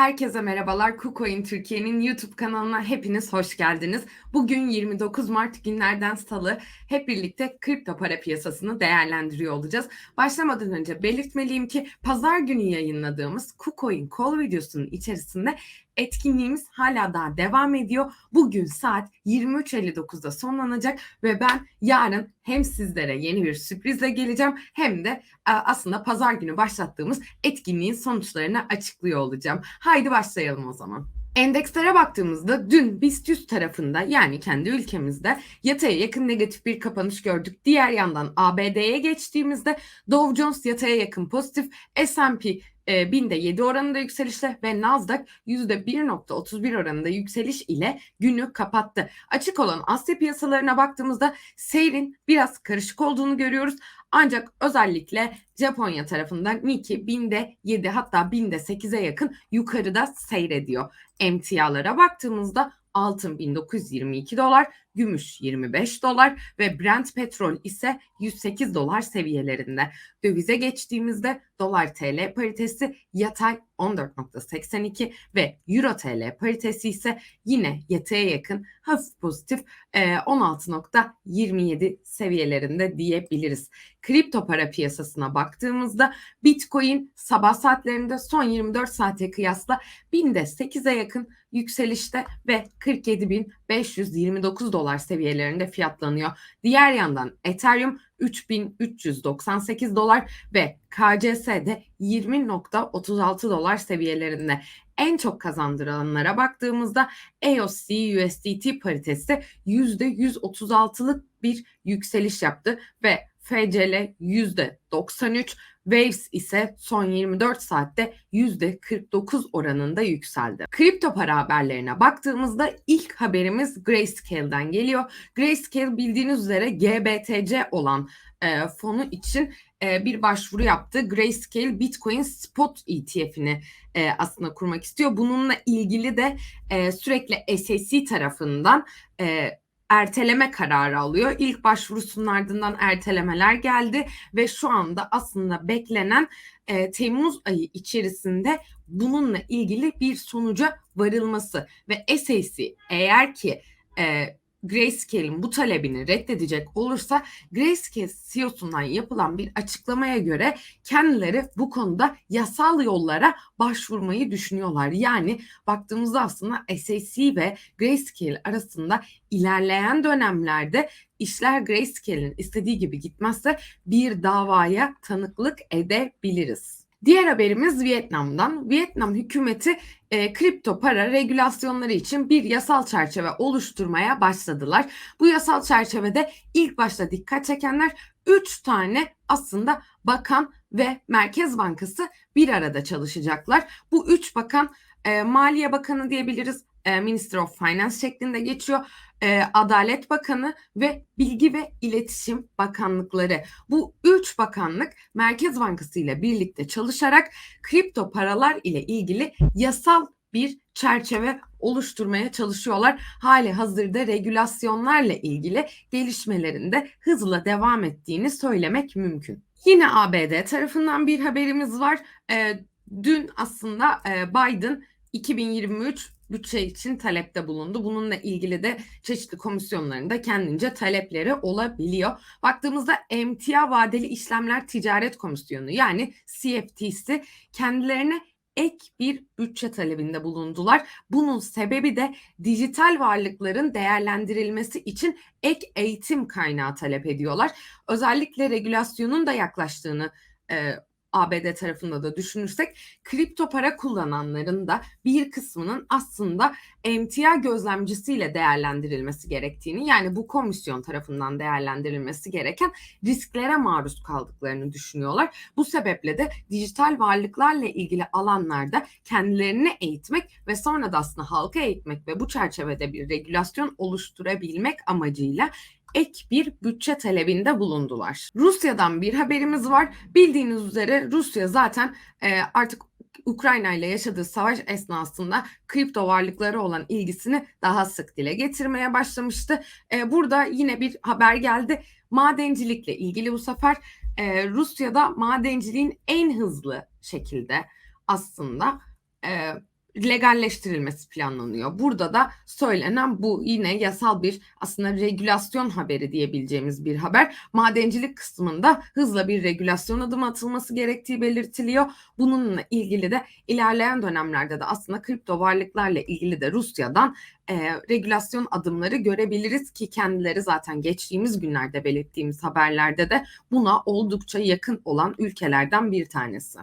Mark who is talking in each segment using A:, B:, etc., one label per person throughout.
A: Herkese merhabalar. KuCoin Türkiye'nin YouTube kanalına hepiniz hoş geldiniz. Bugün 29 Mart günlerden salı hep birlikte kripto para piyasasını değerlendiriyor olacağız. Başlamadan önce belirtmeliyim ki pazar günü yayınladığımız KuCoin Call videosunun içerisinde etkinliğimiz hala daha devam ediyor. Bugün saat 23.59'da sonlanacak ve ben yarın hem sizlere yeni bir sürprizle geleceğim hem de e, aslında pazar günü başlattığımız etkinliğin sonuçlarını açıklıyor olacağım. Haydi başlayalım o zaman. Endekslere baktığımızda dün BIST 100 tarafında yani kendi ülkemizde yataya yakın negatif bir kapanış gördük. Diğer yandan ABD'ye geçtiğimizde Dow Jones yataya yakın pozitif, S&P e, binde 7 oranında yükselişte ve Nasdaq %1.31 oranında yükseliş ile günü kapattı. Açık olan Asya piyasalarına baktığımızda seyrin biraz karışık olduğunu görüyoruz. Ancak özellikle Japonya tarafından Nikkei binde 7 hatta binde 8'e yakın yukarıda seyrediyor. Emtialara baktığımızda altın 1922 dolar, gümüş 25 dolar ve Brent petrol ise 108 dolar seviyelerinde. Dövize geçtiğimizde dolar TL paritesi yatay 14.82 ve euro TL paritesi ise yine yataya yakın hafif pozitif 16.27 seviyelerinde diyebiliriz. Kripto para piyasasına baktığımızda Bitcoin sabah saatlerinde son 24 saate kıyasla binde 8'e yakın yükselişte ve 47.529 dolar seviyelerinde fiyatlanıyor. Diğer yandan Ethereum 3398 dolar ve KCS'de 20.36 dolar seviyelerinde. En çok kazandıranlara baktığımızda EOS USDT paritesi %136'lık bir yükseliş yaptı ve FCL %93, Waves ise son 24 saatte %49 oranında yükseldi. Kripto para haberlerine baktığımızda ilk haberimiz Grayscale'den geliyor. Grayscale bildiğiniz üzere GBTC olan e, fonu için e, bir başvuru yaptı. Grayscale Bitcoin Spot ETF'ini e, aslında kurmak istiyor. Bununla ilgili de e, sürekli SEC tarafından e, erteleme kararı alıyor. İlk başvurusunun ardından ertelemeler geldi ve şu anda aslında beklenen e, Temmuz ayı içerisinde bununla ilgili bir sonuca varılması ve SEC eğer ki e, Grayscale'in bu talebini reddedecek olursa Grayscale CEO'sundan yapılan bir açıklamaya göre kendileri bu konuda yasal yollara başvurmayı düşünüyorlar. Yani baktığımızda aslında SEC ve Grayscale arasında ilerleyen dönemlerde işler Grayscale'in istediği gibi gitmezse bir davaya tanıklık edebiliriz. Diğer haberimiz Vietnam'dan. Vietnam hükümeti e, kripto para regülasyonları için bir yasal çerçeve oluşturmaya başladılar. Bu yasal çerçevede ilk başta dikkat çekenler 3 tane aslında bakan ve Merkez Bankası bir arada çalışacaklar. Bu 3 bakan e, Maliye Bakanı diyebiliriz, e, Minister of Finance şeklinde geçiyor. E, Adalet Bakanı ve Bilgi ve İletişim Bakanlıkları. Bu üç bakanlık Merkez Bankası ile birlikte çalışarak kripto paralar ile ilgili yasal bir çerçeve oluşturmaya çalışıyorlar. Hali hazırda regülasyonlarla ilgili gelişmelerinde hızla devam ettiğini söylemek mümkün. Yine ABD tarafından bir haberimiz var. E, dün aslında Biden 2023 bütçe için talepte bulundu. Bununla ilgili de çeşitli komisyonlarında kendince talepleri olabiliyor. Baktığımızda emtia vadeli işlemler ticaret komisyonu yani CFTC kendilerine ek bir bütçe talebinde bulundular. Bunun sebebi de dijital varlıkların değerlendirilmesi için ek eğitim kaynağı talep ediyorlar. Özellikle regülasyonun da yaklaştığını e, ABD tarafında da düşünürsek kripto para kullananların da bir kısmının aslında emtia gözlemcisiyle değerlendirilmesi gerektiğini yani bu komisyon tarafından değerlendirilmesi gereken risklere maruz kaldıklarını düşünüyorlar. Bu sebeple de dijital varlıklarla ilgili alanlarda kendilerini eğitmek ve sonra da aslında halka eğitmek ve bu çerçevede bir regülasyon oluşturabilmek amacıyla ek bir bütçe talebinde bulundular. Rusya'dan bir haberimiz var. Bildiğiniz üzere Rusya zaten e, artık Ukrayna ile yaşadığı savaş esnasında kripto varlıkları olan ilgisini daha sık dile getirmeye başlamıştı. E, burada yine bir haber geldi. Madencilikle ilgili bu sefer e, Rusya'da madenciliğin en hızlı şekilde aslında e, legalleştirilmesi planlanıyor. Burada da söylenen bu yine yasal bir aslında regülasyon haberi diyebileceğimiz bir haber. Madencilik kısmında hızla bir regülasyon adım atılması gerektiği belirtiliyor. Bununla ilgili de ilerleyen dönemlerde de aslında kripto varlıklarla ilgili de Rusya'dan e, regülasyon adımları görebiliriz ki kendileri zaten geçtiğimiz günlerde belirttiğimiz haberlerde de buna oldukça yakın olan ülkelerden bir tanesi.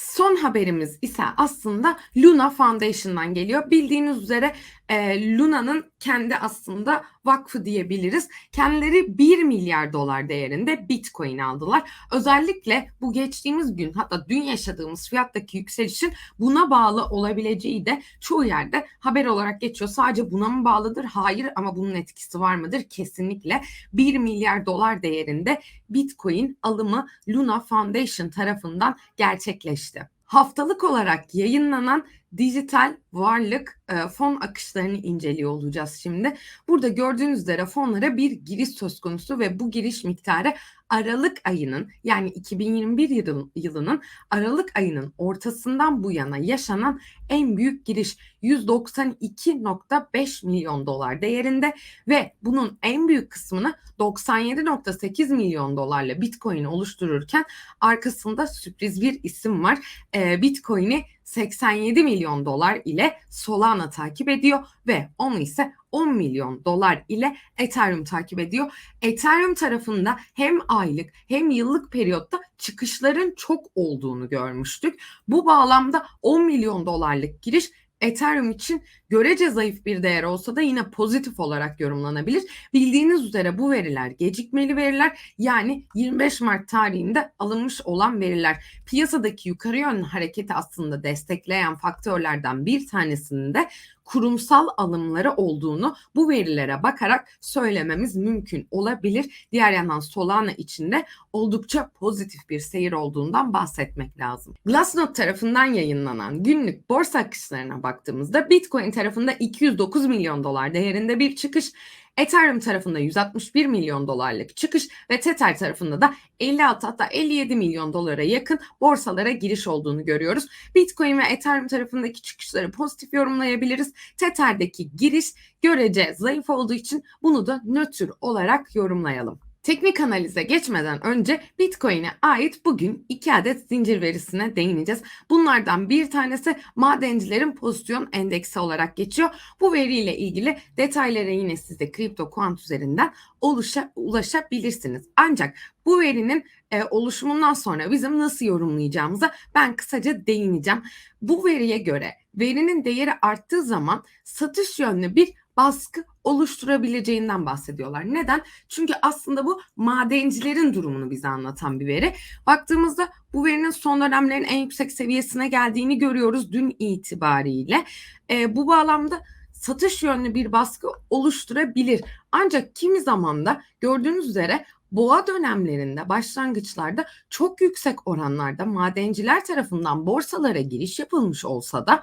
A: Son haberimiz ise aslında Luna Foundation'dan geliyor. Bildiğiniz üzere e, Luna'nın kendi aslında vakfı diyebiliriz. Kendileri 1 milyar dolar değerinde Bitcoin aldılar. Özellikle bu geçtiğimiz gün hatta dün yaşadığımız fiyattaki yükselişin buna bağlı olabileceği de çoğu yerde haber olarak geçiyor. Sadece buna mı bağlıdır? Hayır ama bunun etkisi var mıdır? Kesinlikle 1 milyar dolar değerinde Bitcoin alımı Luna Foundation tarafından gerçekleşti. Haftalık olarak yayınlanan dijital varlık e, fon akışlarını inceliyor olacağız şimdi. Burada gördüğünüz üzere fonlara bir giriş söz konusu ve bu giriş miktarı Aralık ayının yani 2021 yıl, yılının Aralık ayının ortasından bu yana yaşanan en büyük giriş 192.5 milyon dolar değerinde ve bunun en büyük kısmını 97.8 milyon dolarla Bitcoin oluştururken arkasında sürpriz bir isim var. E, Bitcoin'i 87 milyon dolar ile Solana takip ediyor ve onu ise 10 milyon dolar ile Ethereum takip ediyor. Ethereum tarafında hem aylık hem yıllık periyotta çıkışların çok olduğunu görmüştük. Bu bağlamda 10 milyon dolarlık giriş Ethereum için görece zayıf bir değer olsa da yine pozitif olarak yorumlanabilir. Bildiğiniz üzere bu veriler gecikmeli veriler yani 25 Mart tarihinde alınmış olan veriler. Piyasadaki yukarı yönlü hareketi aslında destekleyen faktörlerden bir tanesinin de kurumsal alımları olduğunu bu verilere bakarak söylememiz mümkün olabilir. Diğer yandan Solana içinde oldukça pozitif bir seyir olduğundan bahsetmek lazım. Glassnode tarafından yayınlanan günlük borsa akışlarına baktığımızda Bitcoin tarafında 209 milyon dolar değerinde bir çıkış, Ethereum tarafında 161 milyon dolarlık çıkış ve Tether tarafında da 56 hatta 57 milyon dolara yakın borsalara giriş olduğunu görüyoruz. Bitcoin ve Ethereum tarafındaki çıkışları pozitif yorumlayabiliriz. Tether'deki giriş görece zayıf olduğu için bunu da nötr olarak yorumlayalım. Teknik analize geçmeden önce Bitcoin'e ait bugün iki adet zincir verisine değineceğiz. Bunlardan bir tanesi madencilerin pozisyon endeksi olarak geçiyor. Bu veriyle ilgili detaylara yine siz de Crypto Quant üzerinden oluşa, ulaşabilirsiniz. Ancak bu verinin e, oluşumundan sonra bizim nasıl yorumlayacağımıza ben kısaca değineceğim. Bu veriye göre verinin değeri arttığı zaman satış yönlü bir baskı oluşturabileceğinden bahsediyorlar. Neden? Çünkü aslında bu madencilerin durumunu bize anlatan bir veri. Baktığımızda bu verinin son dönemlerin en yüksek seviyesine geldiğini görüyoruz dün itibariyle. E, bu bağlamda satış yönlü bir baskı oluşturabilir. Ancak kimi zaman da gördüğünüz üzere boğa dönemlerinde başlangıçlarda çok yüksek oranlarda madenciler tarafından borsalara giriş yapılmış olsa da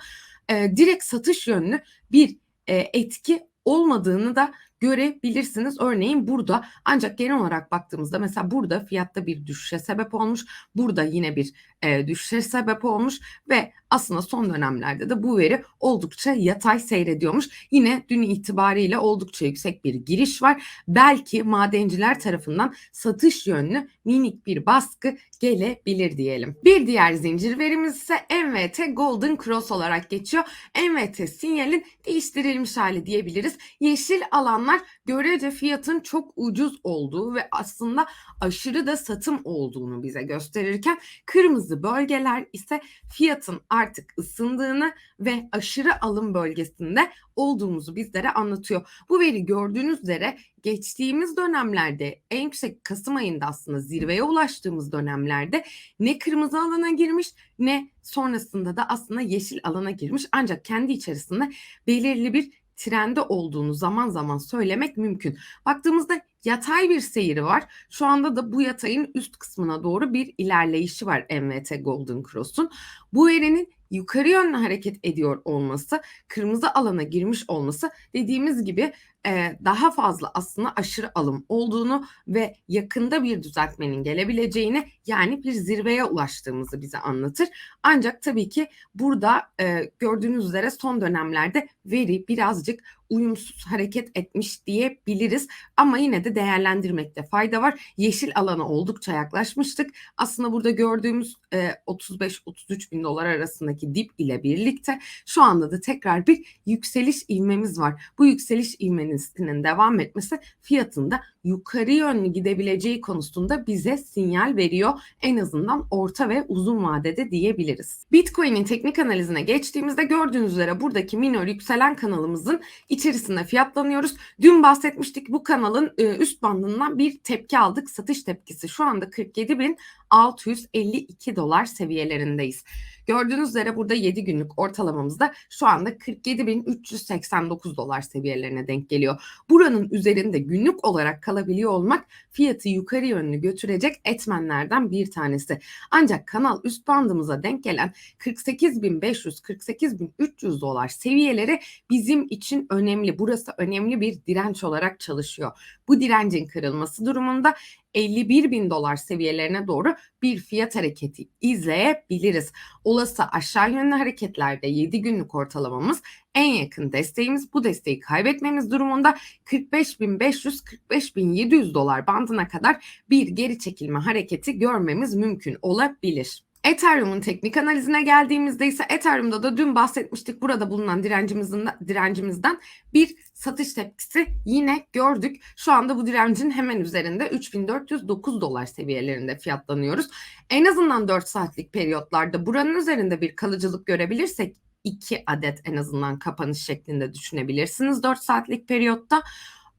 A: e, direkt satış yönlü bir e, etki olmadığını da görebilirsiniz. Örneğin burada ancak genel olarak baktığımızda mesela burada fiyatta bir düşüşe sebep olmuş. Burada yine bir e, düşüşe sebep olmuş ve aslında son dönemlerde de bu veri oldukça yatay seyrediyormuş. Yine dün itibariyle oldukça yüksek bir giriş var. Belki madenciler tarafından satış yönlü minik bir baskı gelebilir diyelim. Bir diğer zincir verimiz ise MVT Golden Cross olarak geçiyor. MVT sinyalin değiştirilmiş hali diyebiliriz. Yeşil alanlar görece fiyatın çok ucuz olduğu ve aslında aşırı da satım olduğunu bize gösterirken kırmızı bölgeler ise fiyatın artık ısındığını ve aşırı alım bölgesinde olduğumuzu bizlere anlatıyor. Bu veri gördüğünüz üzere geçtiğimiz dönemlerde en yüksek Kasım ayında aslında zirveye ulaştığımız dönemlerde ne kırmızı alana girmiş ne sonrasında da aslında yeşil alana girmiş ancak kendi içerisinde belirli bir trende olduğunu zaman zaman söylemek mümkün. Baktığımızda yatay bir seyri var. Şu anda da bu yatayın üst kısmına doğru bir ilerleyişi var MVT Golden Cross'un. Bu verinin yukarı yönlü hareket ediyor olması, kırmızı alana girmiş olması dediğimiz gibi e, daha fazla aslında aşırı alım olduğunu ve yakında bir düzeltmenin gelebileceğini yani bir zirveye ulaştığımızı bize anlatır. Ancak tabii ki burada e, gördüğünüz üzere son dönemlerde veri birazcık uyumsuz hareket etmiş diyebiliriz. Ama yine de değerlendirmekte fayda var. Yeşil alana oldukça yaklaşmıştık. Aslında burada gördüğümüz e, 35-33 bin dolar arasındaki dip ile birlikte şu anda da tekrar bir yükseliş ivmemiz var. Bu yükseliş ivmesinin devam etmesi fiyatında yukarı yönlü gidebileceği konusunda bize sinyal veriyor. En azından orta ve uzun vadede diyebiliriz. Bitcoin'in teknik analizine geçtiğimizde gördüğünüz üzere buradaki minor yükselen kanalımızın içerisinde fiyatlanıyoruz. Dün bahsetmiştik bu kanalın e, üst bandından bir tepki aldık. Satış tepkisi şu anda 47.652 dolar seviyelerindeyiz. Gördüğünüz üzere burada 7 günlük ortalamamızda şu anda 47.389 dolar seviyelerine denk geliyor. Buranın üzerinde günlük olarak kalabiliyor olmak fiyatı yukarı yönlü götürecek etmenlerden bir tanesi. Ancak kanal üst bandımıza denk gelen 48.500-48.300 dolar seviyeleri bizim için önemli. Burası önemli bir direnç olarak çalışıyor. Bu direncin kırılması durumunda 51 bin dolar seviyelerine doğru bir fiyat hareketi izleyebiliriz. Olası aşağı yönlü hareketlerde 7 günlük ortalamamız en yakın desteğimiz bu desteği kaybetmemiz durumunda 45.500-45.700 dolar bandına kadar bir geri çekilme hareketi görmemiz mümkün olabilir. Ethereum'un teknik analizine geldiğimizde ise Ethereum'da da dün bahsetmiştik burada bulunan direncimizden, direncimizden bir satış tepkisi yine gördük. Şu anda bu direncin hemen üzerinde 3409 dolar seviyelerinde fiyatlanıyoruz. En azından 4 saatlik periyotlarda buranın üzerinde bir kalıcılık görebilirsek 2 adet en azından kapanış şeklinde düşünebilirsiniz 4 saatlik periyotta.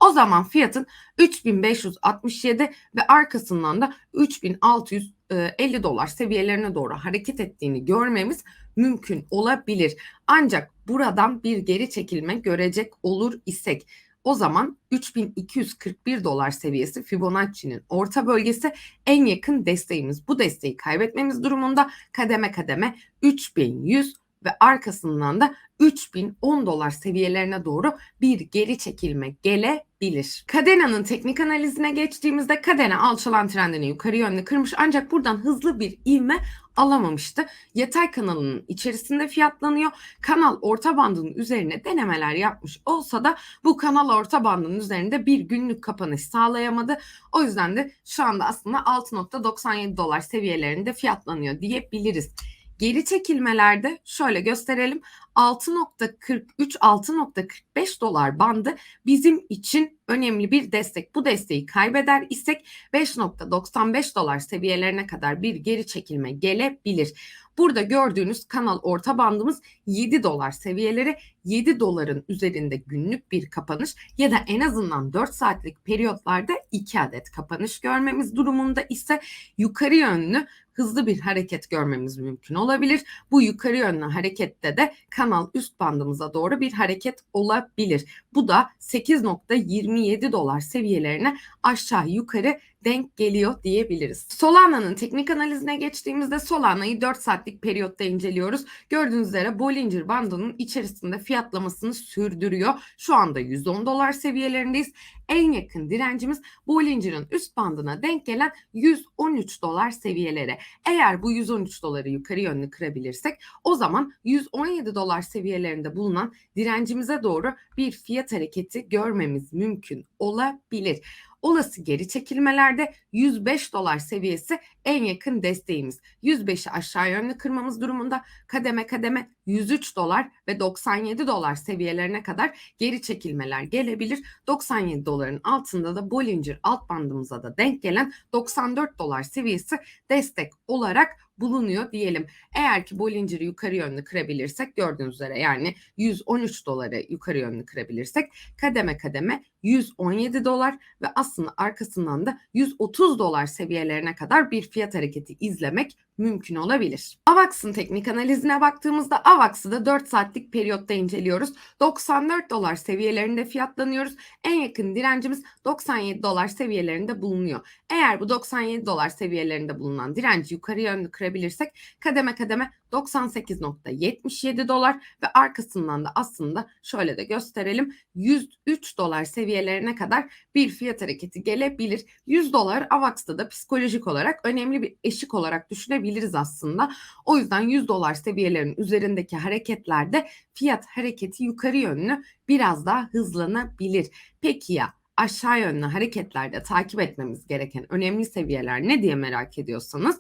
A: O zaman fiyatın 3567 ve arkasından da 3650 dolar seviyelerine doğru hareket ettiğini görmemiz mümkün olabilir. Ancak buradan bir geri çekilme görecek olur isek o zaman 3241 dolar seviyesi Fibonacci'nin orta bölgesi en yakın desteğimiz. Bu desteği kaybetmemiz durumunda kademe kademe 3100 ve arkasından da 3010 dolar seviyelerine doğru bir geri çekilme gelebilir. Cadena'nın teknik analizine geçtiğimizde Cadena alçalan trendini yukarı yönlü kırmış ancak buradan hızlı bir ivme alamamıştı. Yatay kanalının içerisinde fiyatlanıyor. Kanal orta bandının üzerine denemeler yapmış olsa da bu kanal orta bandının üzerinde bir günlük kapanış sağlayamadı. O yüzden de şu anda aslında 6.97 dolar seviyelerinde fiyatlanıyor diyebiliriz. Geri çekilmelerde şöyle gösterelim 6.43-6.45 dolar bandı bizim için önemli bir destek. Bu desteği kaybeder isek 5.95 dolar seviyelerine kadar bir geri çekilme gelebilir. Burada gördüğünüz kanal orta bandımız 7 dolar seviyeleri 7 doların üzerinde günlük bir kapanış ya da en azından 4 saatlik periyotlarda 2 adet kapanış görmemiz durumunda ise yukarı yönlü hızlı bir hareket görmemiz mümkün olabilir. Bu yukarı yönlü harekette de kanal üst bandımıza doğru bir hareket olabilir. Bu da 8.27 dolar seviyelerine aşağı yukarı denk geliyor diyebiliriz. Solana'nın teknik analizine geçtiğimizde Solana'yı 4 saatlik periyotta inceliyoruz. Gördüğünüz üzere Bollinger bandının içerisinde fiyatlamasını sürdürüyor. Şu anda 110 dolar seviyelerindeyiz. En yakın direncimiz Bollinger'ın üst bandına denk gelen 113 dolar seviyeleri. Eğer bu 113 doları yukarı yönlü kırabilirsek o zaman 117 dolar seviyelerinde bulunan direncimize doğru bir fiyat hareketi görmemiz mümkün olabilir. Olası geri çekilmelerde 105 dolar seviyesi en yakın desteğimiz. 105'i aşağı yönlü kırmamız durumunda kademe kademe 103 dolar ve 97 dolar seviyelerine kadar geri çekilmeler gelebilir. 97 doların altında da Bollinger alt bandımıza da denk gelen 94 dolar seviyesi destek olarak bulunuyor diyelim. Eğer ki Bollinger'ı yukarı yönlü kırabilirsek gördüğünüz üzere yani 113 doları yukarı yönlü kırabilirsek kademe kademe 117 dolar ve aslında arkasından da 130 dolar seviyelerine kadar bir fiyat hareketi izlemek mümkün olabilir. AVAX'ın teknik analizine baktığımızda AVAX'ı da 4 saatlik periyotta inceliyoruz. 94 dolar seviyelerinde fiyatlanıyoruz. En yakın direncimiz 97 dolar seviyelerinde bulunuyor. Eğer bu 97 dolar seviyelerinde bulunan direnci yukarı yönlü kırabilirsek kademe kademe 98.77 dolar ve arkasından da aslında şöyle de gösterelim 103 dolar seviyelerine kadar bir fiyat hareketi gelebilir. 100 dolar AVAX'ta da psikolojik olarak önemli bir eşik olarak düşünebiliriz aslında. O yüzden 100 dolar seviyelerinin üzerindeki hareketlerde fiyat hareketi yukarı yönlü biraz daha hızlanabilir. Peki ya aşağı yönlü hareketlerde takip etmemiz gereken önemli seviyeler ne diye merak ediyorsanız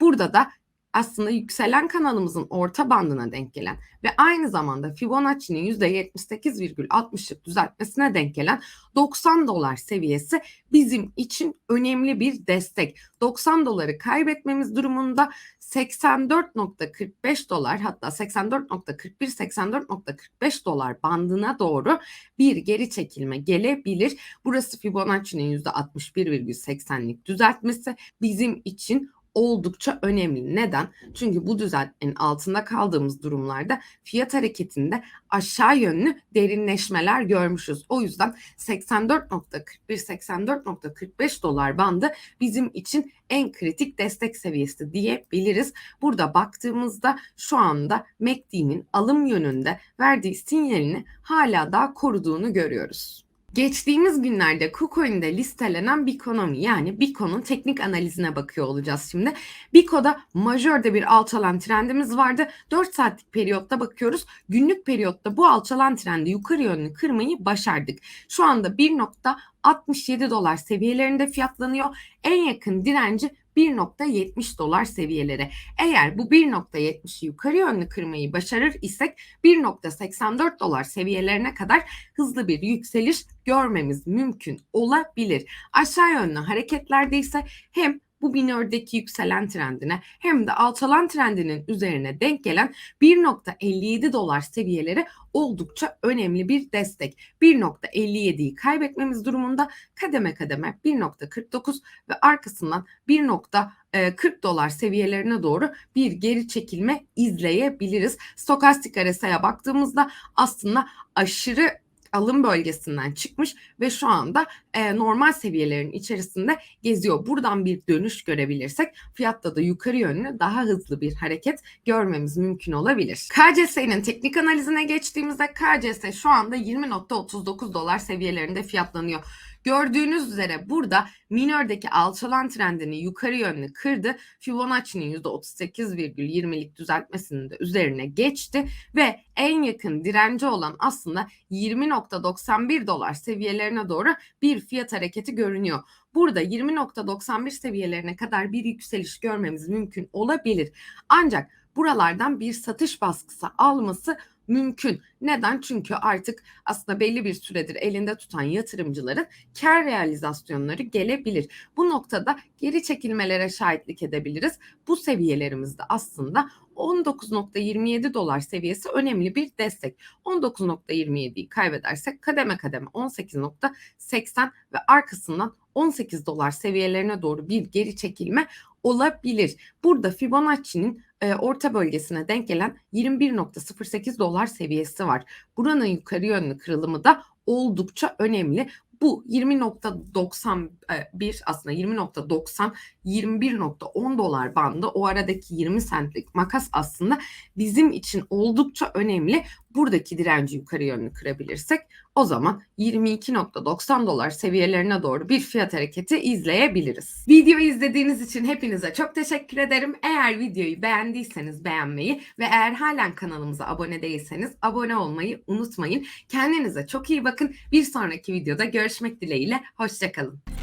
A: burada da aslında yükselen kanalımızın orta bandına denk gelen ve aynı zamanda Fibonacci'nin %78,60'lık düzeltmesine denk gelen 90 dolar seviyesi bizim için önemli bir destek. 90 doları kaybetmemiz durumunda 84.45 dolar hatta 84.41-84.45 dolar bandına doğru bir geri çekilme gelebilir. Burası Fibonacci'nin %61,80'lik düzeltmesi bizim için oldukça önemli. Neden? Çünkü bu düzeltmenin altında kaldığımız durumlarda fiyat hareketinde aşağı yönlü derinleşmeler görmüşüz. O yüzden 84.41-84.45 dolar bandı bizim için en kritik destek seviyesi diyebiliriz. Burada baktığımızda şu anda MACD'nin alım yönünde verdiği sinyalini hala daha koruduğunu görüyoruz. Geçtiğimiz günlerde KuCoin'de listelenen Bikonomi yani Biko'nun teknik analizine bakıyor olacağız şimdi. Biko'da majörde bir alçalan trendimiz vardı. 4 saatlik periyotta bakıyoruz. Günlük periyotta bu alçalan trendi yukarı yönlü kırmayı başardık. Şu anda 1.67 dolar seviyelerinde fiyatlanıyor. En yakın direnci 1.70 dolar seviyeleri. Eğer bu 1.70'i yukarı yönlü kırmayı başarır isek 1.84 dolar seviyelerine kadar hızlı bir yükseliş görmemiz mümkün olabilir. Aşağı yönlü hareketlerde ise hem bu binördeki yükselen trendine hem de alçalan trendinin üzerine denk gelen 1.57 dolar seviyeleri oldukça önemli bir destek. 1.57'yi kaybetmemiz durumunda kademe kademe 1.49 ve arkasından 1.40 dolar seviyelerine doğru bir geri çekilme izleyebiliriz. Stokastik RSI'ye baktığımızda aslında aşırı alım bölgesinden çıkmış ve şu anda e, normal seviyelerin içerisinde geziyor. Buradan bir dönüş görebilirsek fiyatta da yukarı yönlü daha hızlı bir hareket görmemiz mümkün olabilir. KCS'nin teknik analizine geçtiğimizde KCS şu anda 20.39 dolar seviyelerinde fiyatlanıyor. Gördüğünüz üzere burada minördeki alçalan trendini yukarı yönlü kırdı. Fibonacci'nin %38,20'lik düzeltmesinin de üzerine geçti ve en yakın direnci olan aslında 20.91 dolar seviyelerine doğru bir fiyat hareketi görünüyor. Burada 20.91 seviyelerine kadar bir yükseliş görmemiz mümkün olabilir. Ancak buralardan bir satış baskısı alması mümkün. Neden? Çünkü artık aslında belli bir süredir elinde tutan yatırımcıların kar realizasyonları gelebilir. Bu noktada geri çekilmelere şahitlik edebiliriz. Bu seviyelerimizde aslında 19.27 dolar seviyesi önemli bir destek. 19.27'yi kaybedersek kademe kademe 18.80 ve arkasından 18 dolar seviyelerine doğru bir geri çekilme olabilir. Burada Fibonacci'nin e, orta bölgesine denk gelen 21.08 dolar seviyesi var. Buranın yukarı yönlü kırılımı da oldukça önemli. Bu 20.91 aslında 20.90 21.10 dolar bandı o aradaki 20 centlik makas aslında bizim için oldukça önemli. Buradaki direnci yukarı yönlü kırabilirsek o zaman 22.90 dolar seviyelerine doğru bir fiyat hareketi izleyebiliriz. Videoyu izlediğiniz için hepinize çok teşekkür ederim. Eğer videoyu beğendiyseniz beğenmeyi ve eğer halen kanalımıza abone değilseniz abone olmayı unutmayın. Kendinize çok iyi bakın. Bir sonraki videoda görüşmek dileğiyle. Hoşçakalın.